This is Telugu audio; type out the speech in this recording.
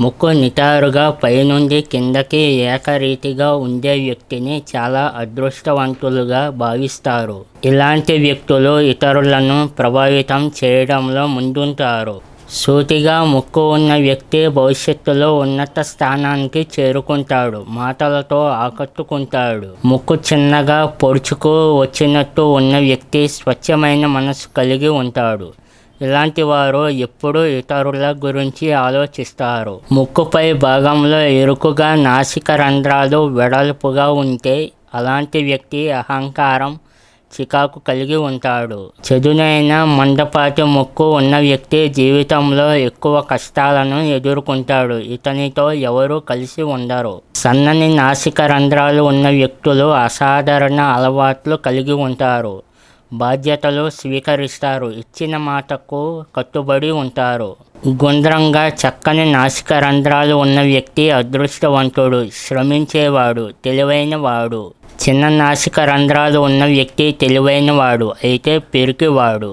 ముక్కు నిటారుగా పైనుండి కిందకి ఏకరీతిగా ఉండే వ్యక్తిని చాలా అదృష్టవంతులుగా భావిస్తారు. ఇలాంటి వ్యక్తులు ఇతరులను ప్రభావితం చేయడంలో ముందుంటారు. సూటిగా ముక్కు ఉన్న వ్యక్తి భవిష్యత్తులో ఉన్నత స్థానానికి చేరుకుంటాడు మాటలతో ఆకట్టుకుంటాడు. ముక్కు చిన్నగా పొడుచుకు వచ్చినట్టు ఉన్న వ్యక్తి స్వచ్ఛమైన మనసు కలిగి ఉంటాడు. ఇలాంటి వారు ఎప్పుడూ ఇతరుల గురించి ఆలోచిస్తారు. ముక్కుపై భాగంలో ఎరుకుగా నాసిక రంధ్రాలు వెడల్పుగా ఉంటే అలాంటి వ్యక్తి అహంకారం చికాకు కలిగి ఉంటాడు. చదునైన మందపాటి ముక్కు ఉన్న వ్యక్తి జీవితంలో ఎక్కువ కష్టాలను ఎదుర్కొంటాడు. ఇతనితో ఎవరు కలిసి ఉండరు. సన్నని నాసిక రంధ్రాలు ఉన్న వ్యక్తులు అసాధారణ అలవాట్లు కలిగి ఉంటారు. బాధ్యతలు స్వీకరిస్తారు. ఇచ్చిన మాటకు కట్టుబడి ఉంటారు. గుండ్రంగా చక్కని నాసిక రంధ్రాలు ఉన్న వ్యక్తి అదృష్టవంతుడు శ్రమించేవాడు తెలివైన వాడు చిన్న నాసిక రంధ్రాలు ఉన్న వ్యక్తి తెలివైనవాడు అయితే పెరికివాడు.